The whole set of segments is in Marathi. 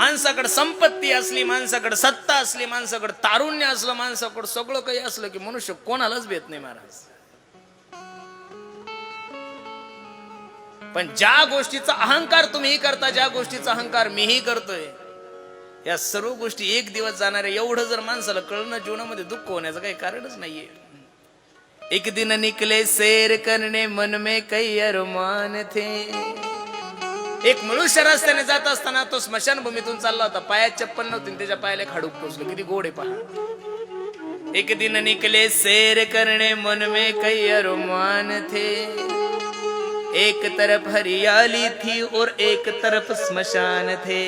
माणसाकडे संपत्ती असली माणसाकडे सत्ता असली माणसाकडे तारुण्य असलं माणसाकडे सगळं काही असलं की मनुष्य कोणालाच भेट नाही महाराज. पण ज्या गोष्टीचा अहंकार तुम्ही करता ज्या गोष्टीचा अहंकार मीही करतोय या सर्व गोष्टी एक दिवस जाणार एवढं जर माणसाला कळणं जीवनामध्ये दुःख होण्याचं काही कारणच नाहीये. एक दिन निकले सैर करणे मन में कई अरमान थे. एक मनुष्य रस्त्याने जात असताना तो स्मशानभूमीतून चालला होता. पायात चप्पल नव्हती त्याच्या पायाला खाडूक पोचलो किती गोड आहे पहा. एक दिन निकले सैर करणे मन में कई अरमान थे. एक तरफ हरियाली थी और एक तरफ स्मशान थे.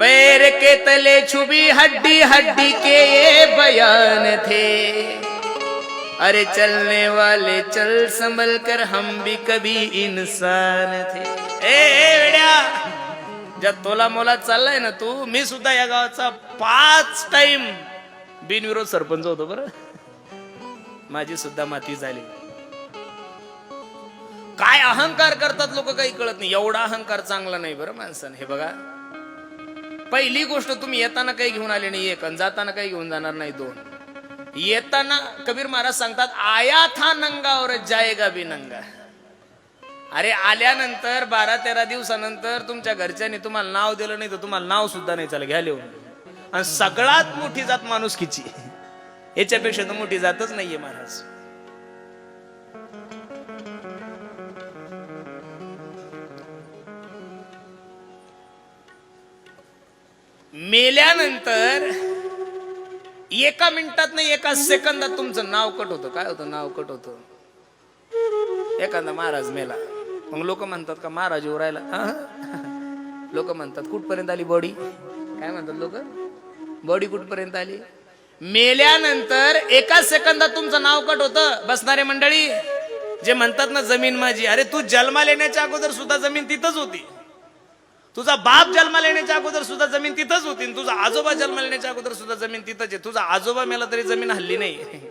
पैर के तले छुबी हड्डी हड्डी के ये बयान थे. अरे चलने वाले चल संभल कर हम भी कभी इंसान थे। ए, वेड्या ज्या तोला मोला चाललाय ना तू मी सुद्धा या गावाचा पाच टाइम बिनविरोध सरपंच होतो बरं. माझी सुद्धा माती झाली. काय अहंकार करतात लोक काही कळत नाही. एवढा अहंकार चांगला नाही बरं माणसाने. हे बघा. पहिली गोष्ट तुम्ही येताना काही घेऊन आले नाही एक आणि जाताना काही घेऊन जाणार नाही दोन. येताना कबीर महाराज सांगतात आया था नंगा जायगा जाएगा नंगा अरे आल्यानंतर बारा तेरा दिवसानंतर तुमच्या घरच्यांनी तुम्हाला नाव दिलं नाही तर तुम्हाला नाव सुद्धा नाही चाल घ्या लिहून. आणि सगळ्यात मोठी जात माणुसकीची याच्यापेक्षा तर मोठी जातच नाहीये महाराज. मेल्यानंतर एका मिनिटात नाही एका सेकंदात तुमचं नाव कट होतं. काय होतं? नाव कट होतं. एखादा महाराज मेला. मग लोक म्हणतात का महाराज येऊ राहिला. लोक म्हणतात कुठपर्यंत आली बॉडी? काय म्हणतात लोक? बॉडी कुठपर्यंत आली? मेल्यानंतर एका सेकंदात तुमचं नाव कट होतं. बसणारे मंडळी जे म्हणतात ना जमीन माझी. अरे तू जन्मा येण्याच्या अगोदर सुद्धा जमीन तिथंच होती. तुझा बाप जन्माला येण्याच्या अगोदर सुद्धा जमीन तिथंच होती तुझा आजोबा जन्माला येण्याच्या अगोदर सुद्धा जमीन तिथंच आहे. तुझा आजोबा मेला तरी जमीन हल्ली नाही.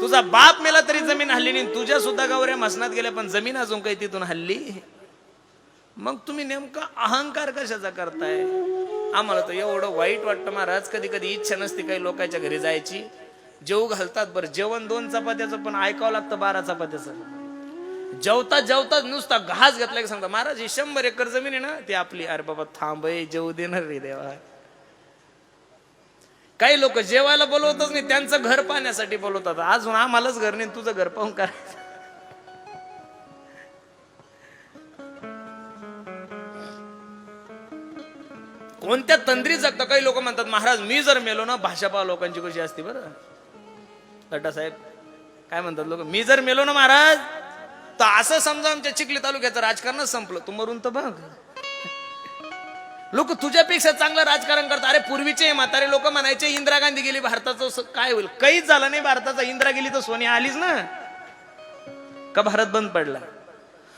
तुझा बाप मेला तरी जमीन हल्ली नाही. तुझ्या सुद्धा गावऱ्या मसनात गेल्या पण जमीन अजून काही तिथून हल्ली. मग तुम्ही नेमका अहंकार कशाचा करताय? आम्हाला तर एवढं वाईट वाटतं महाराज. कधी कधी इच्छा नसते काही लोकांच्या घरी जायची. जेव घालतात बरं. जेवण दोन चपात्याचं पण ऐकावं लागतं बारा चपात्याचं. जेवता जेवताच नुसता घास घातला की सांगता महाराज ही शंभर एकर जमीन आहे ना ती आपली. अरे बाबा थांब जेवू देणार रे देवा. काही लोक जेवायला बोलवतच नाही त्यांचं घर पाहण्यासाठी बोलवतात. अजून आम्हालाच घर नाही तुझं घर पाहून करायचं कोणत्या तंद्री जगता काही लोक म्हणतात महाराज मी जर मेलो ना भाषा पहा लोकांची कशी असते बरं. लड्डा साहेब काय म्हणतात लोक मी जर मेलो ना महाराज तर असं समजा आमच्या चिखली तालुक्याचं राजकारणच संपलं. तू मरून तर बघ. लोक तुझ्यापेक्षा चांगलं राजकारण करतात. अरे पूर्वीचे म्हातारे लोक म्हणायचे इंदिरा गांधी गेली भारताचं काय होईल? काहीच झालं नाही भारताचा. इंदिरा गेली तर सोनिया आलीच ना. का भारत बंद पडला?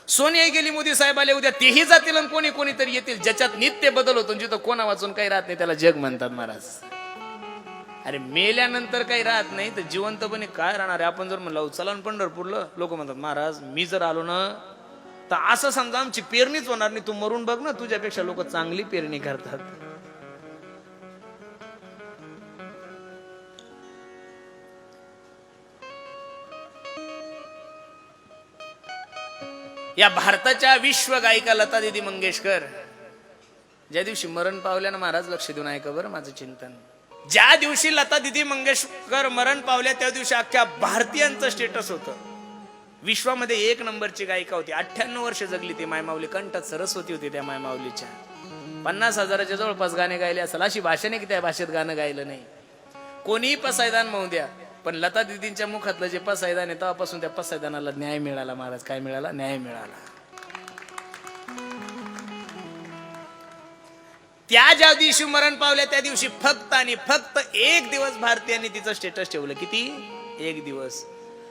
सोनिया गेली मोदी साहेब आले उद्या तेही जातील आणि कोणी कोणीतरी येतील. ज्याच्यात नित्य बदल होतो जिथं कोणा वाचून काही राहत नाही त्याला जग म्हणतात महाराज. अरे मेल्यानंतर काही राहत नाही तर जिवंतपणे काय राहणार? आहे आपण जर म्हणलं चला पंढरपूरला. लोक म्हणतात महाराज मी जर आलो ना तर असं समजा आमची पेरणीच होणार नाही. तू मरून बघ ना तुझ्यापेक्षा लोक चांगली पेरणी करतात. या भारताच्या विश्व गायिका लता दिदी मंगेशकर. ज्या दिवशी मरण पावल्यानं महाराज लक्ष देऊन ऐका बरं माझं चिंतन. ज्या दिवशी लता दिदी मंगेशकर मरण पावल्या त्या दिवशी अख्ख्या भारतीयांचं स्टेटस होतं. विश्वामध्ये एक नंबरची गायिका होती. अठ्ठ्याण्णव वर्ष जगली ती मायमाऊली. कंठात सरस्वती होती त्या मायमाऊलीच्या. पन्नास हजाराच्या जवळपास गाणे गायले असेल. अशी भाषा नाही की त्या भाषेत गाणं गायलं नाही. कोणीही पसायदान म्हणू द्या पण लता दिदींच्या मुखातलं जे पसायदान आहे तेव्हापासून त्या पसायदानाला न्याय मिळाला महाराज. काय मिळाला? न्याय मिळाला. त्या ज्या दिवशी मरण पावल्या त्या दिवशी फक्त आणि फक्त एक दिवस भारतीयांनी तिचं स्टेटस ठेवलं. किती? एक दिवस.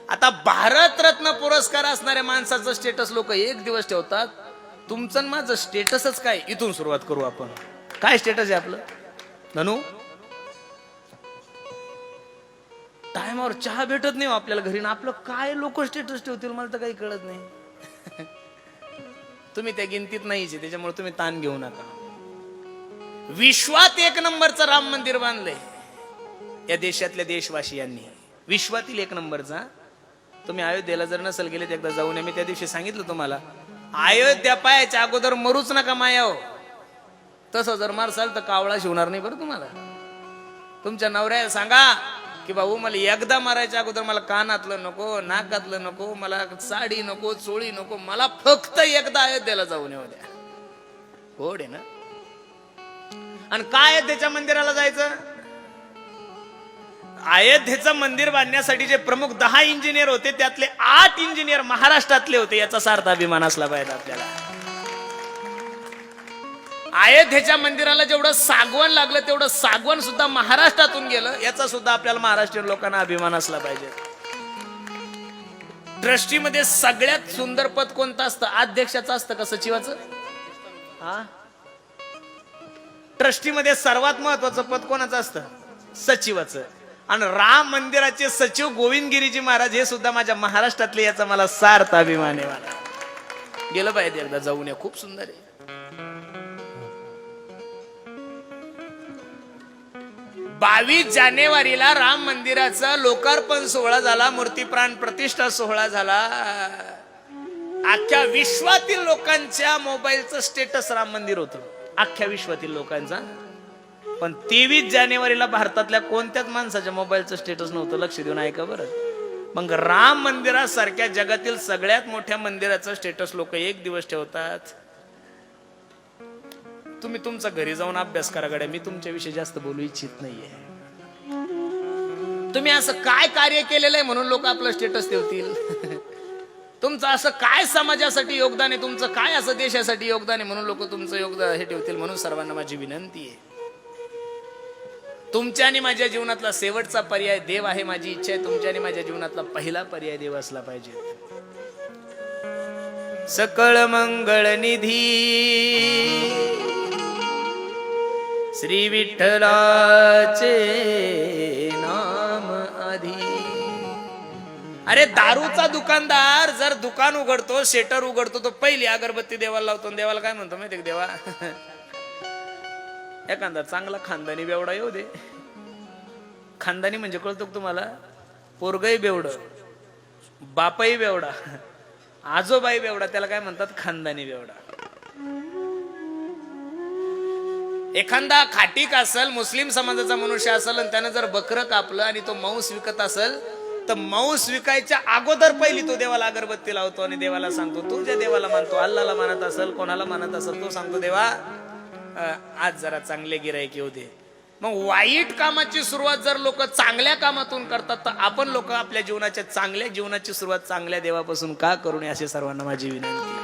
आता भारतरत्न पुरस्कार असणाऱ्या माणसाचं स्टेटस लोक एक दिवस ठेवतात. तुमचं आणि माझं स्टेटसच काय? इथून सुरुवात करू आपण. काय स्टेटस आहे आपलं? ननू? टायमावर चहा भेटत नाही हो आपल्याला घरी. ना आपलं काय लोक स्टेटस ठेवतील मला तर काही कळत नाही. तुम्ही त्या गिनतीत नाहीचे त्याच्यामुळे तुम्ही ताण घेऊ नका. विश्वात एक नंबरचं राम मंदिर बांधलंय. या देशातल्या देशवासियांनी. विश्वातील एक नंबरचा तुम्ही अयोध्येला जर नसेल गेले एकदा जाऊन मी त्या दिवशी सांगितलं तुम्हाला अयोध्या पायाच्या अगोदर मरूच नका मायाव हो. तसं जर मारसाल तर कावळा शिवणार नाही बरं तुम्हाला. तुमच्या नवऱ्याला सांगा की भाऊ मला एकदा मारायच्या अगोदर मला कानातलं नको नाकातलं नको मला साडी नको चोळी नको मला फक्त एकदा अयोध्येला जाऊन येऊ द्या. होड आहे ना? आणि काय अयोध्येच्या मंदिराला जायचं? अयोध्येचं मंदिर बांधण्यासाठी जे प्रमुख दहा इंजिनियर होते त्यातले आठ इंजिनियर महाराष्ट्रातले होते याचा सार्थ अभिमान असला पाहिजे आपल्याला. अयोध्येच्या मंदिराला जेवढं सागवण लागलं तेवढं सागवण सुद्धा महाराष्ट्रातून गेलं याचा सुद्धा आपल्याला महाराष्ट्रीयन लोकांना अभिमान असला पाहिजे. ट्रस्टीमध्ये सगळ्यात सुंदर पद कोणतं असतं? अध्यक्षाचं असतं का सचिवाचं? हा? ट्रस्टीमध्ये सर्वात महत्वाचं पद कोणाचं असतं? सचिवाचं. आणि राम मंदिराचे सचिव गोविंदगिरीजी महाराज हे सुद्धा माझ्या महाराष्ट्रातले याचा मला सार्थ अभिमान आहे मला. गेलं पाहिजे एकदा जाऊन या. खूप सुंदर आहे. बावीस जानेवारीला राम मंदिराचा लोकार्पण सोहळा झाला मूर्तीप्राण प्रतिष्ठा सोहळा झाला. अख्ख्या विश्वातील लोकांच्या मोबाईलचं स्टेटस राम मंदिर होतं. अख्ख्या विश्वातील लोकांचा. पण तेवीस जानेवारीला भारतातल्या कोणत्याच माणसाच्या मोबाईलचं स्टेटस नव्हतं लक्ष देऊन ऐका बरं. मग राम मंदिरासारख्या जगातील सगळ्यात मोठ्या मंदिराचं स्टेटस लोक एक दिवस ठेवतात. तुम्ही तुमचा घरी जाऊन अभ्यास करा गड्या मी तुमच्याविषयी जास्त बोलू इच्छित नाहीये. तुम्ही असं काय कार्य केलेलं आहे म्हणून लोक आपलं स्टेटस ठेवतील? तुमचं असं काय समाजासाठी योगदान आहे? तुमचं काय असं देशासाठी योगदान आहे? म्हणून लोक तुमचं योगदान हे ठेवतील म्हणून सर्वांना माझी विनंती आहे. तुमच्या आणि माझ्या जीवनातला शेवटचा पर्याय देव आहे माझी इच्छा आहे. तुमच्या आणि माझ्या जीवनातला पहिला पर्याय देव असला पाहिजे. सकळ मंगळ निधी. श्री विठ्ठलाचे ना अरे दारूचा दुकानदार जर दुकान उघडतो शेटर उघडतो तो पहिली अगरबत्ती देवाला लावतो देवाला काय म्हणतो माहिती देवा? एखादा चांगला खानदानी बेवडा येऊ दे. खानदानी म्हणजे कळतो तुम्हाला? पोरगही बेवड बापही बेवडा आजोबाई बेवडा त्याला काय म्हणतात? खानदानी बेवडा. एखादा खाटीक असल मुस्लिम समाजाचा मनुष्य असेल आणि त्यानं जर बकरं कापलं आणि तो मांस विकत असेल तर मांस विकायच्या अगोदर पहिली तो देवाला अगरबत्ती लावतो आणि देवाला सांगतो तू ज्या देवाला मानतो अल्लाला मानत असेल कोणाला मानत असेल तो सांगतो देवा आज जरा चांगले गिरायक येऊ दे. मग वाईट कामाची सुरुवात जर लोक चांगल्या कामातून करतात तर आपण लोक आपल्या जीवनाच्या चांगल्या जीवनाची सुरुवात चांगल्या देवापासून का करू नये असे सर्वांना माझी विनंती